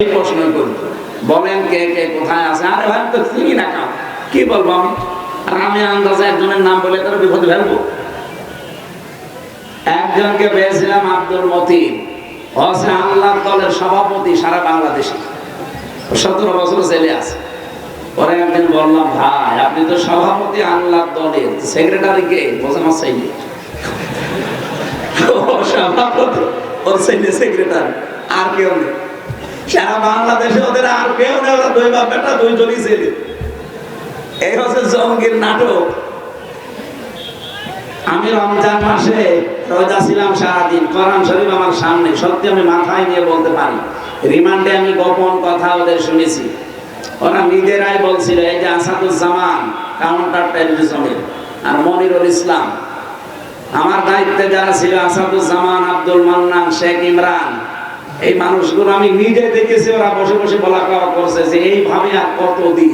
প্রশ্ন করি। বলেন কে কে কোথায় আছে? আরে ভাই, তো চিনি না কাউ কি বলব আমি? আর আমি আন্দাজে একজনের নাম বলে তারা বিপদে ফেলব। একজনকে পেয়েছিলাম আব্দুল হসে আল্লাহ দলের সভাপতি সারা বাংলাদেশে। সতেরো বছর জেলে আছে। পরে একদিন বললাম, ভাই, আপনি তো সভাপতি আল্লাহ দলের। সেক্রেটারি কে? বোঝা আমার সভাপতি, ওর সেক্রেটারি। আর কেউ নেই। সারা বাংলাদেশে ওদের আর কেউ নেই ওরা দুই বাপ বেটা দুইজনই ছেলে। এই হচ্ছে জঙ্গির নাটক। আমি রমজান মাসে রোজা ছিলাম সারাদিন শরীফ আমার সামনে, সত্যি আমি মাথায় নিয়ে বলতে পারি। রিমান্ডে আমি গোপন কথা ওদের শুনেছি। ওরা নিজেরাই বলছিল, এই যে আসাদুজ্জামান কাউন্টার টেরোরিজমের আর মনিরুল ইসলাম। আমার দায়িত্বে যারা ছিল আসাদুজ্জামান আব্দুল মান্নান, শেখ ইমরান এই মানুষগুলো আমি নিজে দেখেছি, ওরা বসে বসে বলা কওয়া করছে যে এইভাবে আর কতদিন?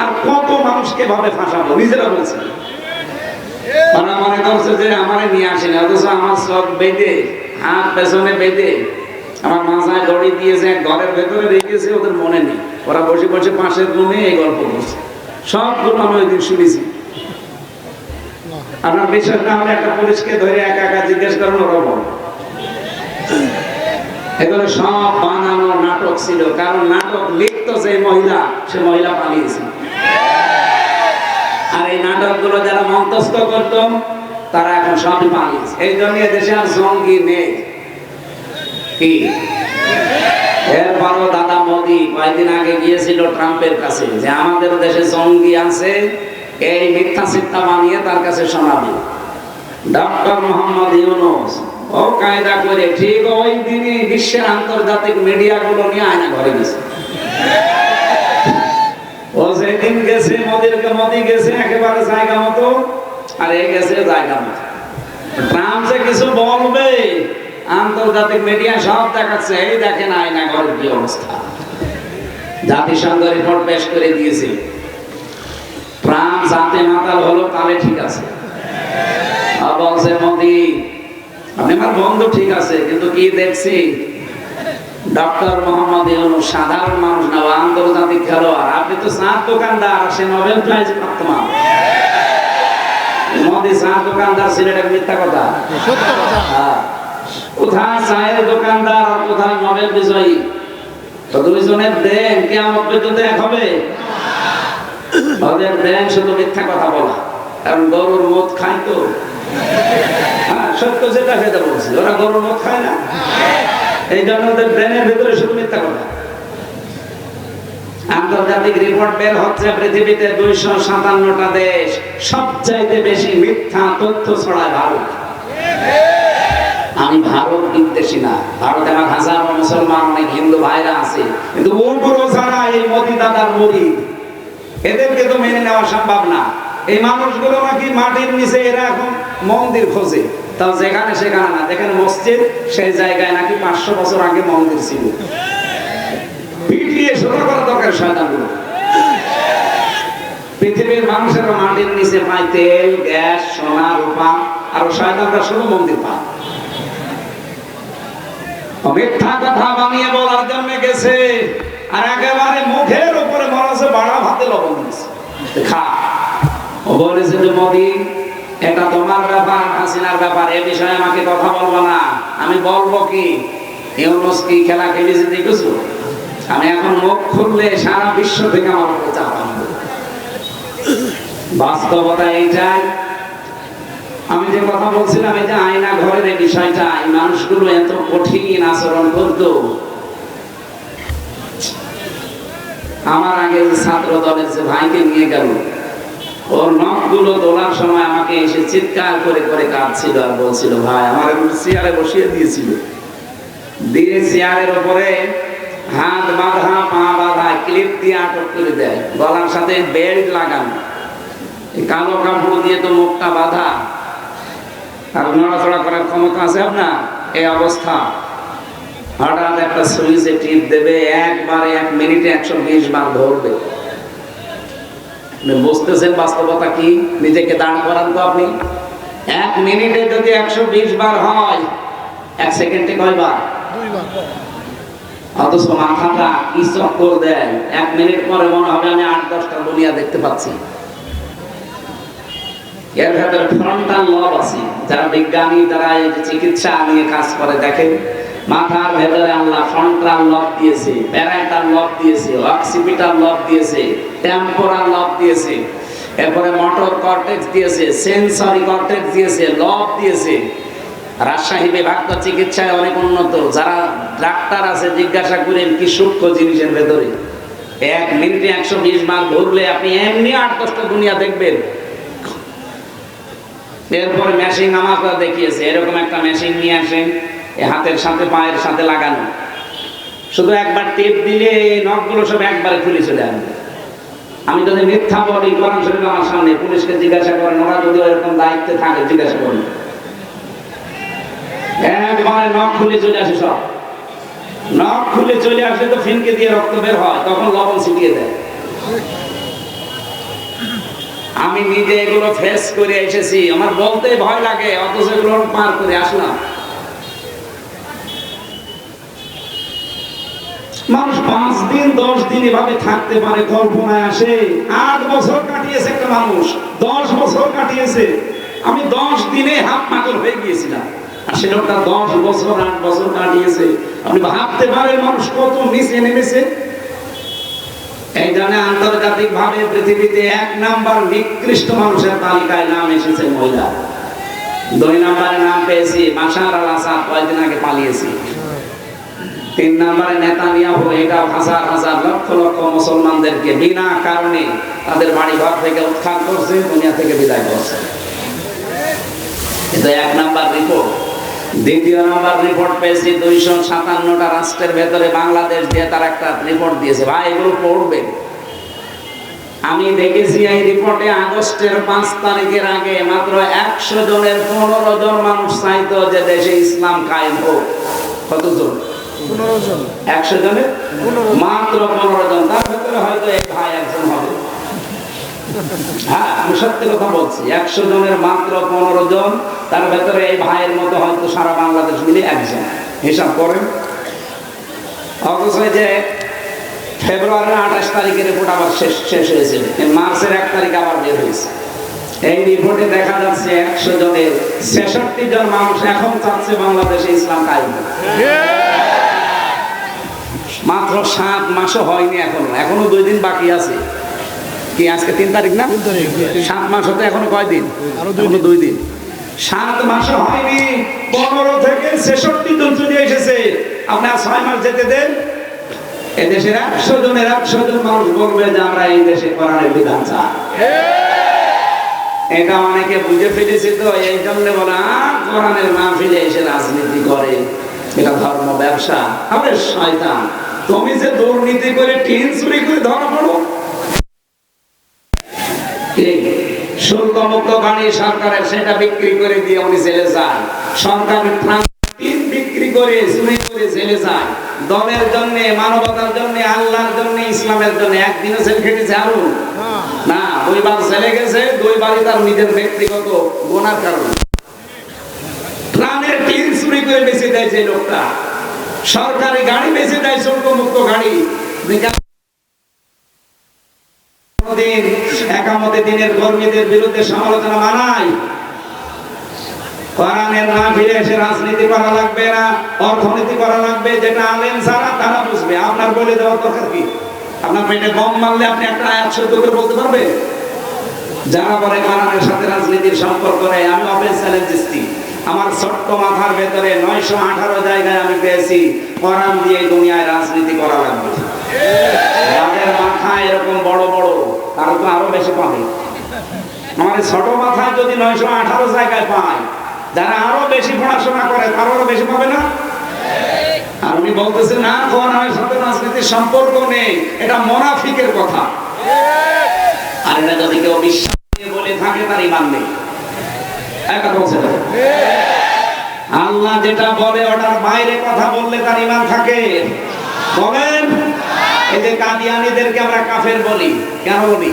আর কত মানুষকে ভাবে ফাঁসাবো? নিজেরা বলছে। মনে করছে যে আমার নিয়ে অথচ আমার সব বেঁধে, হাত পেছনে বেঁধে, আমার মাথায় দড়ি দিয়েছে, ঘরের ভেতরে রেখেছে, ওদের মনে নেই। ওরা বসে বসে পাশের রুমে এই গল্প করছে। সবগুলো আমি ওই দিন শুনেছি। আপনার বিশ্বাস না হলে একটা পুলিশকে ধরে একা একা জিজ্ঞেস করেন ওরা এগুলো সব বানানো নাটক ছিল, কারণ নাটক লিখতো যে মহিলা, সে মহিলা পালিয়েছে। আর এই নাটকগুলো যারা মন্তস্থ করত, তারা এখন সবই পালিয়েছে। এই জন্য দেশে আর জঙ্গি নেই। কি? এরপরও দাদা মোদি কয়েকদিন আগে গিয়েছিল ট্রাম্পের কাছে যে, আমাদের দেশে জঙ্গি আছে, এই মিথ্যা চিত্তা বানিয়ে তার কাছে শোনাবে। ডক্টর মোহাম্মদ ইউনুস ও কায়দা করে ঠিক ওই দিনই বিশ্বের আন্তর্জাতিক মিডিয়াগুলো নিয়ে আয়না ঘরে গেছে। ও যেদিন গেছে, মোদিরকে মোদি গেছে, একেবারে জায়গা মতো, আর এ গেছে জায়গা মতো। ট্রাম্প যে কিছু বলবে, আন্তর্জাতিক মিডিয়া সব দেখাচ্ছে, এই দেখেন আয়না ঘরের কি অবস্থা। জাতিসংঘ রিপোর্ট পেশ করে দিয়েছে। ট্রাম্প জাতে মাতাল হলো তাহলে ঠিক আছে। বলছে মোদি আমার ঠিক আছে, কিন্তু কি দেখছি? ডক্টর মোহাম্মদ সাধারণ মানুষ না আন্তর্জাতিক খেলোয়াড়। আপনি তো চার দোকানদার, সে নোবেল প্রাইজ প্রাপ্ত মানুষ। দোকানদার হ্যাঁ। কোথায় তো হবে। দেন শুধু মিথ্যা কথা বলা। কারণ গরুর মদ খায় তো। হ্যাঁ সত্য যেটা সেটা বলছি। ওরা না? এই জন্য ওদের ব্রেনের ভিতরে শুধু মিথ্যা কথা। আন্তর্জাতিক রিপোর্ট বের হচ্ছে, পৃথিবীতে দুইশো সাতান্নটা দেশ। সবচাইতে বেশি মিথ্যা তথ্য ছড়ায় ভারত। আমি ভারত বিদ্বেষী না। ভারতে আমার হাজার মুসলমান, অনেক হিন্দু ভাইরা আছে। কিন্তু ওগুলো ছাড়া এই মোদি দাদার মুড়ি। এদেরকে তো মেনে নেওয়া সম্ভব না। এই মানুষগুলো নাকি মাটির নিচে এরা এখন মন্দির খোঁজে। তাও যেখানে সেখানে না। যেখানে মসজিদ, সেই জায়গায় নাকি পাঁচশো বছর আগে মন্দির ছিল। পিটিয়ে করা দরকার পৃথিবীর মাটির নিচে তেল, গ্যাস, সোনা, রূপা, আর শুধু মন্দির পায়। মিথ্যা কথা বানিয়ে বলার জন্য গেছে। আর একেবারে মুখের উপরে মনে হচ্ছে বাড়া ভাতে লবণ দিয়েছে। খা। যে মোদি, এটা তোমার ব্যাপার, হাসিনার ব্যাপার, এ বিষয়ে আমাকে কথা বলব না। আমি বলব কি? ইউনুস কি খেলা খেলেছে দেখেছ? আমি এখন মুখ খুললে সারা বিশ্ব থেকে আমার চাপ বাস্তবতা এইটাই। আমি যে কথা বলছিলাম, এই যে আয়না ঘরের এই বিষয়টা, এই মানুষগুলো এত কঠিন আচরণ করতো। আমার আগে ছাত্র দলের যে ভাইকে নিয়ে গেল ওর নখগুলো তোলার সময় আমাকে এসে চিৎকার করে করে কাঁদছিল আর বলছিল, ভাই, আমার চেয়ারে বসিয়ে দিয়েছিল। দিয়ে চেয়ারের ওপরে হাত বাঁধা, পা বাঁধা, ক্লিপ দিয়ে আটক করে দেয়। গলার সাথে বেল্ট লাগানো। কালো কাপড় দিয়ে তো মুখটা বাঁধা। আর নড়াচড়া করার ক্ষমতা আছে আপনার? এই অবস্থা। হঠাৎ একটা সুইচে টিপ দেবে, একবারে এক মিনিটে একশো বিশ বার ধরবে। বুঝতেছেন বাস্তবতা কি? নিজেকে দাঁড় করান তো আপনি। এক মিনিটে যদি একশো বিশ বার হয় এক সেকেন্ডে কয়বার? অথচ মাথাটা কি চক্কর দেয়। এক মিনিট পরে মনে হবে আমি আট দশটা দুনিয়া দেখতে পাচ্ছি। এর ভেতরে ফ্রন্টাল লব আছে। যারা বিজ্ঞানী তারা এই যে চিকিৎসা নিয়ে কাজ করে দেখেন? মাথার ভেতরে আল্লাহ ফ্রন্টাল লব দিয়েছে, প্যারাইটাল লব দিয়েছে, অক্সিপিটাল লব দিয়েছে, টেম্পোরাল লব দিয়েছে, এরপরে মোটর কর্টেক্স দিয়েছে, সেন্সরি কর্টেক্স দিয়েছে, লব দিয়েছে। রাজশাহী বিভাগ তো চিকিৎসায় অনেক উন্নত। যারা ডাক্তার আছে, জিজ্ঞাসা করেন, কি সূক্ষ্ম জিনিসের ভেতরে? এক মিনিটে একশো বিশ বার ধরলে আপনি এমনি আট দশটা দুনিয়া দেখবেন। এরপর মেশিন আমাকে দেখিয়েছে, এরকম একটা মেশিন নিয়ে আসেন। হাতের সাথে, পায়ের সাথে লাগানো। শুধু একবার টেপ দিলে নখগুলো সব একবারে খুলে চলে আসবে। আমি যদি মিথ্যা বলি, কোরআন শরীফ আমার সামনে, পুলিশকে জিজ্ঞাসা করেন ওরা যদি এরকম দায়িত্বে থাকে, জিজ্ঞাসা করেন। একবারে নখ খুলে চলে আসে সব। নখ খুলে চলে আসে তো ফিনকে দিয়ে রক্ত বের হয়, তখন লবণ ছিটিয়ে দেয়। আমি নিজে এগুলো ফেস করে এসেছি, আমার বলতে ভয় লাগে, অথচ এগুলো পার করে আসলাম। মানুষ পাঁচ দিন, দশ দিন এভাবে থাকতে পারে, কল্পনায় আসে। আট বছর কাটিয়েছে একটা মানুষ, দশ বছর কাটিয়েছে। আমি দশ দিনে হাত পাগল হয়ে গিয়েছিলাম। আর দশ বছর, আট বছর কাটিয়েছে। আপনি ভাবতে মানুষ কত নিচে নেমেছে। এই জন্য আন্তর্জাতিক ভাবে পৃথিবীতে এক নাম্বার নিকৃষ্ট মানুষের তালিকায় নাম এসেছে মহিলা। দুই নম্বরে নাম পেয়েছি মাসার কয়েকদিন আগে পালিয়েছি। তিন নম্বরে নেতানিয়াহু এটা হাজার হাজার লক্ষ লক্ষ মুসলমানদেরকে বিনা কারণে তাদের বাড়ি ঘর থেকে উৎখাত করছে, দুনিয়া থেকে বিদায় করছে। এটা এক নাম্বার রিপোর্ট। দ্বিতীয় নাম্বার রিপোর্ট পেয়েছি, দুইশো সাতান্নটা রাষ্ট্রের ভেতরে বাংলাদেশ দিয়ে তার একটা রিপোর্ট দিয়েছে। ভাই, এগুলো পড়বে। আমি দেখেছি এই রিপোর্টে আগস্টের পাঁচ তারিখের আগে মাত্র একশো জনের পনেরো জন মানুষ চাইতো যে দেশে ইসলাম কায়েম হোক। কতজন? পনেরো জন। একশো জনের? মাত্র পনেরো জন। তার ভেতরে হয়তো এই ভাই একজন হবে। হ্যাঁ আমি সত্যি কথা বলছি একশো জনের মাত্র পনেরো জন তার ভেতরে এই ভাইয়ের মতো হয়তো সারা বাংলাদেশ মিলে একজন। হিসাব করেন। অথচ যে ফেব্রুয়ারির আঠাশ তারিখের রিপোর্ট আবার শেষ শেষ হয়েছিল মার্চের এক তারিখ আবার বের হয়েছে। এই রিপোর্টে দেখা যাচ্ছে একশো জনের ছেষট্টি জন মানুষ এখন চাচ্ছে বাংলাদেশে ইসলাম কায়েম। মাত্র সাত মাসও হয়নি এখনও। এখনও দুই দিন বাকি আছে। কি আজকে তিন তারিখ না? সাত মাস হতে এখনও কয় দিন? দুই এখনও দুই দিন। সাত মাস হয়নি। পনেরো থেকে ছেষট্টি জন চলে এসেছে। আপনার ছয় মাস যেতে দেন। এদেশের একশো জনের একশো জন মানুষ বলবে যে আমরা এই দেশে কোরআনের বিধান চাই। এটা অনেকে বুঝে ফেলেছে তো এই জন্য বলে "আহ, কোরআনের মাহফিলে এসে রাজনীতি করে। এটা ধর্ম ব্যবসা। আরে শয়তান। তুমি যে দুর্নীতি করে টিন চুরি করে ধরা পড়ো সরকারের সেটা বিক্রি করে দিয়ে উনি জেলে বিক্রি করে, চুরি করে জেলে দলের জন্য, মানবতার জন্য, আল্লাহর জন্য, ইসলামের জন্য একদিনও জেল খেটেছে আরও। না, দুইবার ছেলে গেছে, দুইবারই তার নিজের ব্যক্তিগত গোনার কারণে। প্রাণের টিন চুরি করে বেঁচে দেয় যে লোকটা। সরকারি গাড়ি বেঁচে দেয় শুল্ক মুক্ত গাড়ি দিনের কর্মীদের বিরুদ্ধে সমালোচনা মানায়। রাজনীতি লাগবে না, অর্থনীতি লাগবে, যেটা বুঝবে। আপনার বলে দেওয়ার দরকার কি? আপনার পেটে বম মারলে আপনি একটা আয়াত করে বলতে পারবেন? যারা বলে কোরআনের সাথে রাজনীতির সম্পর্ক নেই, আমি অফেন চ্যালেঞ্জ দিচ্ছি। আমার ছোট্ট মাথার ভেতরে নয়শো আঠারো জায়গায় আমি পেয়েছি। কোরআন দিয়ে দুনিয়ায় রাজনীতি করা লাগবে। যাদের মাথা এরকম বড় বড় তারা তো আরও বেশি পাবে। আমার ছোট মাথায় যদি নয়শো আঠারো জায়গায় পায়, যারা আরও বেশি পড়াশোনা করে তারও আরও বেশি পাবে না? আর উনি বলতেছে, না কোরআনের সাথে রাজনীতির সম্পর্ক নেই, এটা মোনাফিকের কথা। আর এটা যদি কেউ বিশ্বাস বলে থাকে, তার ইমান নেই। আল্লাহ যেটা বলে, ওটার বাইরে কথা বললে তার ইমান থাকে। বলেন, এই যে কাদিয়ানিদেরকে আমরা কাফের বলি, কেন বলি?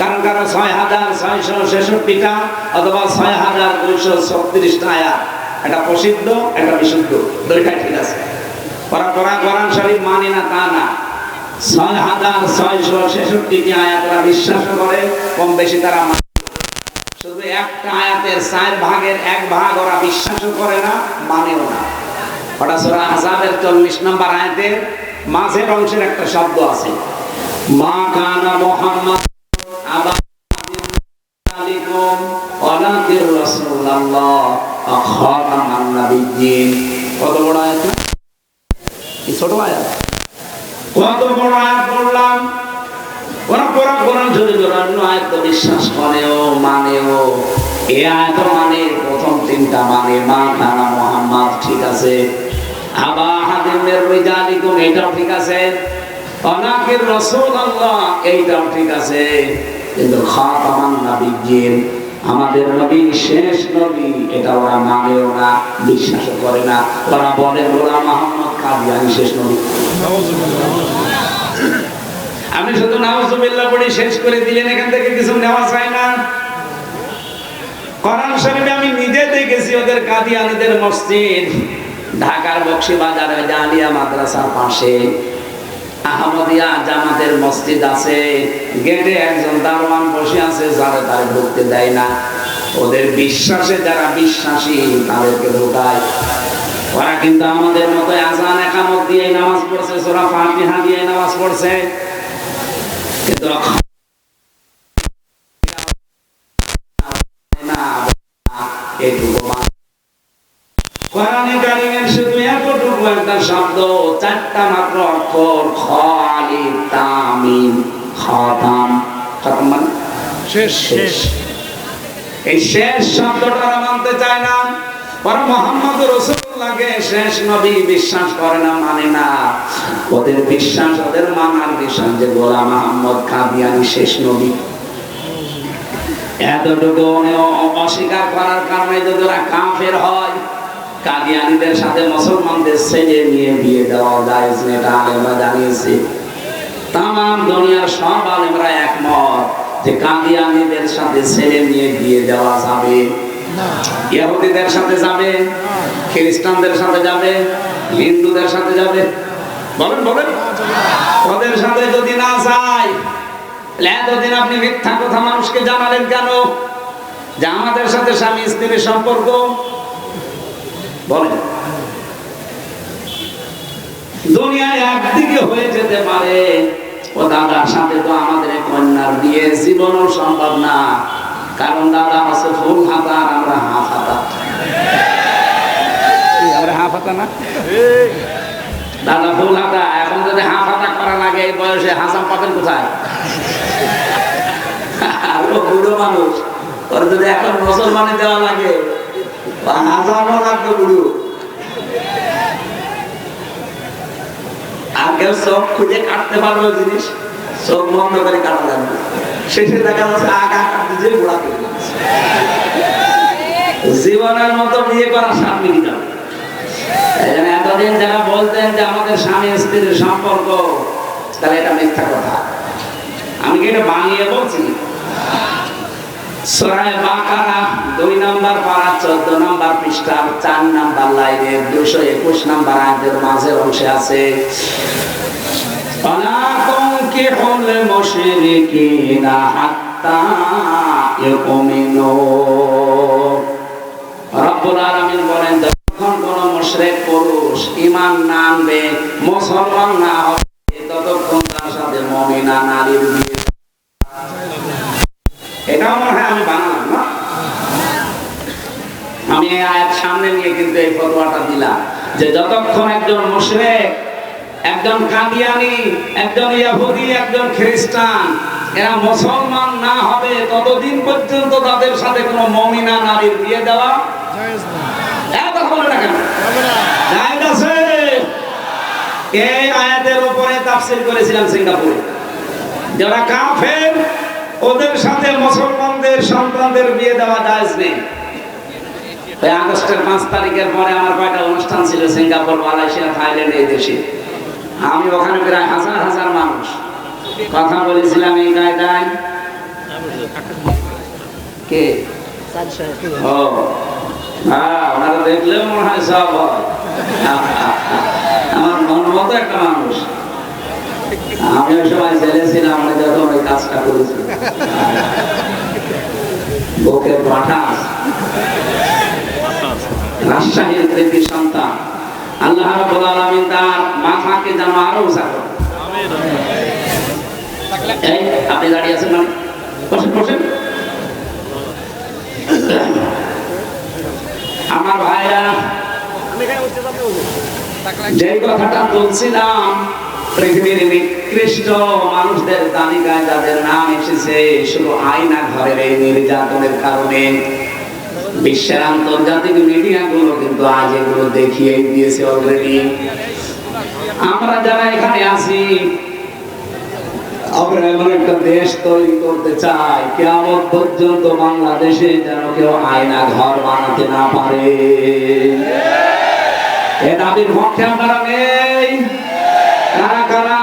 কারণ কারণ ছয় হাজার ছয়শো ছেষট্টিটা অথবা ছয় হাজার দুইশো ছত্রিশটা আয়াত এটা প্রসিদ্ধ এটা বিশুদ্ধ, দুইটাই ঠিক আছে। ওরা কোরআন কোরআন শরীফ মানে না তা না। ছয় হাজার ছয়শো ছেষট্টিটি আয়াত ওরা বিশ্বাস করে, কম বেশি তারা। শুধু একটা আয়াতের চার ভাগের এক ভাগ ওরা বিশ্বাস করে না, মানেও না। ওটা সোরা আজাবের চল্লিশ নম্বর আয়াতের মাঝের অংশের একটা শব্দ আছে। মা কানা মোহাম্মদ কত বড় আয়াত? ছোট আয়াত। কত বড় আয়াত পড়লাম আয়াত বিশ্বাস করেও, মানেও। এ আয়াত মানে প্রথম তিনটা মানে মা কানা মোহাম্মদ, ঠিক আছে? আবা হাদিমের রিজালিকুম, এটাও ঠিক আছে? অনাকের এইটাও ঠিক আছে। কিন্তু খাতামান আমাদের নবী, শেষ নবী, এটা ওরা মানেও না বিশ্বাস করে না। ওরা বলে, ওরা মোহাম্মদ কাদিয়ানি, শেষ নবী। আমি শুধু নাউজুবিল্লাহ পড়ে শেষ করে দিলেন, এখান থেকে কিছু নেওয়া যায় না। কোরআন শরীফে আমি নিজে দেখেছি ওদের কাদিয়ানিদের মসজিদ, ঢাকার বক্সি বাজারে জালিয়া মাদ্রাসার পাশে। আহমদিয়া জামাতের মসজিদ আছে, গেটে একজন দারোয়ান বসে আছে, যারা তারে ঢুকতে দেয় না। ওদের বিশ্বাসে যারা বিশ্বাসী, তাদেরকে ঢোকায়। ওরা কিন্তু আমাদের মতো আজান একামত দিয়ে নামাজ পড়ছে, সোরা ফাতিহা দিয়ে নামাজ পড়ছে। কিন্তু না এটুকু মা- কোরআনে কারিমের শুধু এতটুকু একটা শব্দ চারটা মাত্র অক্ষর খ আলিফ তাম খতাম। খতম মানে? শেষ শেষ। এই শেষ শব্দটা মানতে চায় না। মানে অস্বীকার করার কারণে যদি ওরা কাফের হয়, কাদিয়ানিদের সাথে মুসলমানদের ছেলে নিয়ে বিয়ে দেওয়া জানিয়েছে। তাম দুনিয়ার সব আলেমরা একমত যে কাদিয়ানিদের সাথে ছেলে নিয়ে বিয়ে দেওয়া যাবে। ইহুদিদের সাথে যাবে, খ্রিস্টানদের সাথে যাবে, হিন্দুদের সাথে যাবে। বলেন বলেন। ওদের সাথে যদি না যায় এতদিন আপনি মিথ্যা কথা মানুষকে জানালেন কেন? যে আমাদের সাথে স্বামী স্ত্রীর সম্পর্ক? বলেন। দুনিয়ায় একদিকে হয়ে যেতে পারে, ও দাদার সাথে তো আমাদের কন্যার বিয়ে জীবনও সম্ভব না। কারণ দাদা আছে ফুল হাতা আর আমরা হাফ হাতা আমরা হাফ হাতা না? দাদা ফুল হাতা এখন যদি হাফ হাতা করা লাগে, এই বয়সে হাসাম পাবেন কোথায়? আর বুড়ো মানুষ। ওর যদি এখন মুসলমানে দেওয়া লাগে হাসামও লাগবে বুড়ো। আর কেউ চোখ খুঁজে কাটতে পারবে জিনিস? জীবনের মতো বিয়ে করা এতদিন যারা বলতেন যে আমাদের স্বামী স্ত্রীর সম্পর্ক, তাহলে এটা মিথ্যা কথা। আমি কি এটা বানিয়ে বলছি? দুই চোদ্দ চার নাম্বার লাইনে দুশো একুশ নাম্বার আয়াতের মাঝের অংশে আছে অনাকঙ্কি রব্বুল আলামিন বলেন যখন কোন মুশরিক পুরুষ ঈমান না আনবে, মুসলমান না হবে, ততক্ষণ তার সাথে মুমিনা নারীর বিয়ে। এটাও মনে হয় আমি বানালাম, না? আমি আয়াত সামনে নিয়ে কিন্তু এই ফতোয়াটা দিলাম যে যতক্ষণ একজন মুশরিক একজন কাদিয়ানি, একজন ইহুদি একজন খ্রিস্টান। এরা মুসলমান না হবে, ততদিন পর্যন্ত তাদের সাথে কোনো মমিনা নারীর বিয়ে দেওয়া করেছিলাম সিঙ্গাপুরে। যারা ওদের সাথে মুসলমানদের সন্তানদের বিয়ে নেই আগস্টের পাঁচ তারিখের পরে আমার কয়টা অনুষ্ঠান ছিল সিঙ্গাপুর, মালয়েশিয়া, থাইল্যান্ড, এই দেশে। আমি ওখানে প্রায় হাজার হাজার মানুষ। কথা বলেছিলাম এই কায়দায়। কে? দেখলেও মনে হয় সব আমার মন মতো একটা মানুষ। আমি ওই সময় জেলে ছিলাম, আমি যখন ওই কাজটা করেছি। বুকের পাঠা রাজশাহীর কৃতি সন্তান। আল্লাহ রাব্বুল আলামিন তার মাথাকে যেন আরও উঁচা। এই, আপনি দাঁড়িয়ে আছেন মানে বসেন বসেন আমার ভাইরা যে কথাটা বলছিলাম, পৃথিবীর নিকৃষ্ট মানুষদের তালিকায় যাদের নাম এসেছে, শুধু আয়না ঘরের নির্যাতনের কারণে বিশ্বের আন্তর্জাতিক মিডিয়া গুলো কিন্তু আজ এগুলো দেখিয়ে দিয়েছে অলরেডি আমরা যারা এখানে আছি আয়না ঘর বানাতে না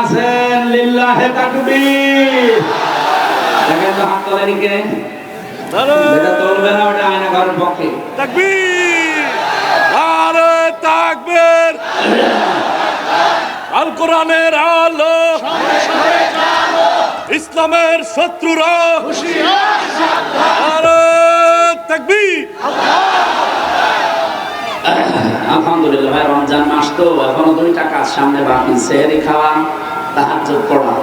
আছেন? লিল্লাহে যেটা তুলবে না ওটা আয়না ঘরের পক্ষে। তাকবীর! আরে তাকবীর! আল কোরআনের আলো! ইসলামের শত্রুরা! আরে তাকবীর! আলহামদুলিল্লাহ ভাই রমজান মাস তো এখনও দুইটা কাজ সামনে বাকি সেহরি খাওয়া তাহাজ্জুদ পড়া।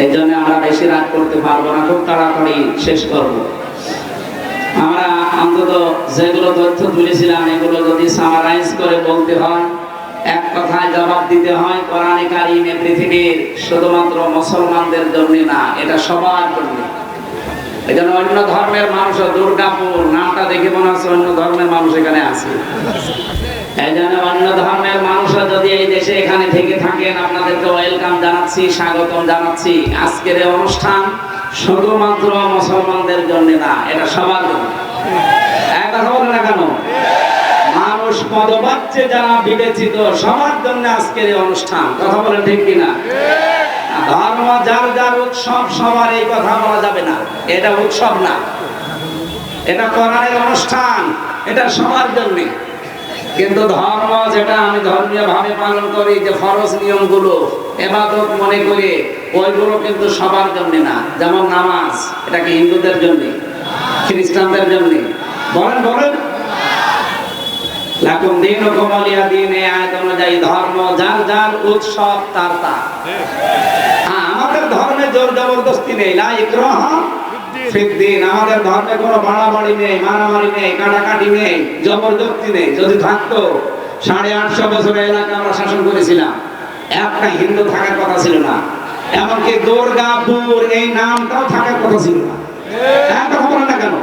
এই জন্য আমরা বেশি রাত করতে পারব না খুব তাড়াতাড়ি শেষ করব। আমরা অন্তত যেগুলো তথ্য তুলেছিলাম, এগুলো যদি সামারাইজ করে বলতে হয়, এক কথায় জবাব দিতে হয়, কোরআনে কারিমে পৃথিবীর শুধুমাত্র মুসলমানদের জন্য না, এটা সবার জন্য। জন্য অন্য ধর্মের মানুষ দুর্গাপুর, নামটা দেখে মনে হচ্ছে অন্য ধর্মের মানুষ এখানে আছে। এই অন্য ধর্মের মানুষরা যদি এই দেশে এখানে থেকে থাকেন, আপনাদেরকে ওয়েলকাম জানাচ্ছি, স্বাগতম জানাচ্ছি। আজকের অনুষ্ঠান শুধুমাত্র মুসলমানদের জন্য না, এটা সবার জন্য। কেন? মানুষ পদবাচ্যে যারা বিবেচিত, সবার জন্য আজকের এই অনুষ্ঠান, কথা বলে ঠিক কিনা? ধর্ম যার যার উৎসব, সবার এই কথা বলা যাবে না। এটা উৎসব না। এটা কোরআনের অনুষ্ঠান, এটা সবার জন্য। কিন্তু ধর্ম যেটা আমি ধর্মীয় ভাবে পালন করি যে ফরজ নিয়মগুলো এবাদত মনে করে ওইগুলো কিন্তু সবার জন্য না। যেমন নামাজ এটা কি হিন্দুদের জন্য? খ্রিস্টানদের জন্য? বলেন বলেন। লাকুম দিন কমলিয়া দিন এই আয়ত অনুযায়ী ধর্ম যার যার উৎসব তার তার। হ্যাঁ, আমাদের ধর্মে জোর জবরদস্তি নেই। লা ইকরাহ ফিদ্দিন আমাদের ধর্মে কোনো বাড়াবাড়ি নেই, মারামারি নেই, কাটাকাটি নেই, জবরদস্তি নেই। যদি থাকতো, সাড়ে আটশো বছর এলাকা আমরা শাসন করেছিলাম। একটা হিন্দু থাকার কথা ছিল না। এমনকি দুর্গাপুর এই নামটাও থাকার কথা ছিল না। না কেন?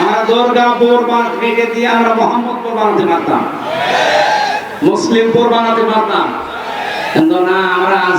আমরা দুর্গাপুর দিয়ে আমরা মোহাম্মদপুর বানাতে পারতাম। মুসলিমপুর বানাতে পারতাম। কিন্তু না, আমরা